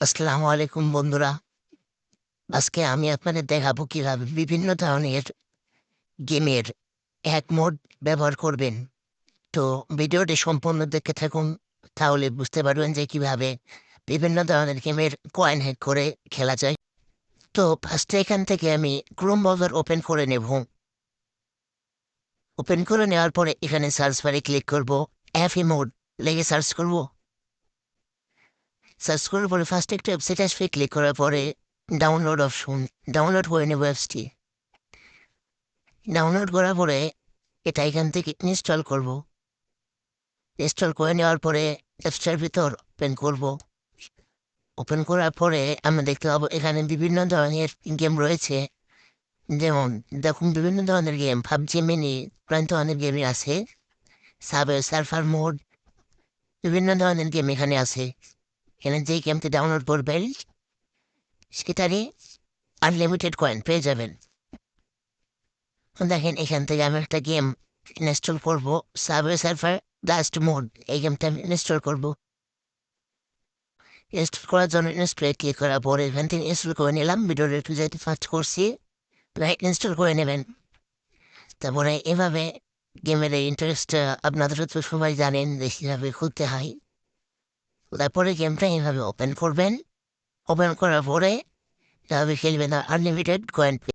আসসালামু আলাইকুম বন্ধুরা। আজকে আমি আপনাদের দেখাবো কীভাবে বিভিন্ন ধরনের গেমের এক মোড ব্যবহার করবেন। তো ভিডিওটি সম্পূর্ণ দেখে থাকুন, তাহলে বুঝতে পারবেন যে কীভাবে বিভিন্ন ধরনের গেমের কয়েন হ্যাক করে খেলা যায়। তো ফার্স্টে এখান থেকে আমি ক্রোম ব্রাউজার ওপেন করে নেব। ওপেন করে নেওয়ার পরে এখানে সার্চ বারে ক্লিক করব অ্যাফি মোড লেগে সার্চ করব। সার্চ করার পরে ফার্স্ট একটা ওয়েবসাইট আসবে ক্লিক করার পরে ডাউনলোড অপশন ডাউনলোড করে নেব অ্যাপসটি ডাউনলোড করার পরে এটা এখান থেকে ইনস্টল করব। ইনস্টল করে নেওয়ার পরে অ্যাপসটার ভিতর ওপেন করব। ওপেন করার পরে আমরা দেখতে পাবো এখানে বিভিন্ন ধরনের গেম রয়েছে। যেমন দেখুন, বিভিন্ন ধরনের গেম পাবজি মিনি প্রায় ধরনের গেমই আছে। সাবে সার্ফার মোড বিভিন্ন ধরনের গেম এখানে আছে। এখানে যে গেমটি ডাউনলোড করবেন সেটারই আনলিমিটেড কয়েন পেয়ে যাবেন দেখেন এখান থেকে আমি একটা গেম ইনস্টল করব সাবে সার্ফার লাস্ট মোড এই গেমটা আমি ইনস্টল করব ইনস্টল করার জন্য ইনস্টলে ক্লিক করার পরে এখান থেকে ইনস্টল করে নিলাম ভিডিওটা একটু যেহেতু ফার্স্ট করছি রাইট ইনস্টল করে নেবেন তারপরে এভাবে গেমের ইন্টারেস্ট আপনাদের তো সবাই জানেন যে কীভাবে খুলতে হয় তারপরে গেমটা এইভাবে ওপেন করবেন ওপেন করার পরে তবে খেলবেন আনলিমিটেড কয়েন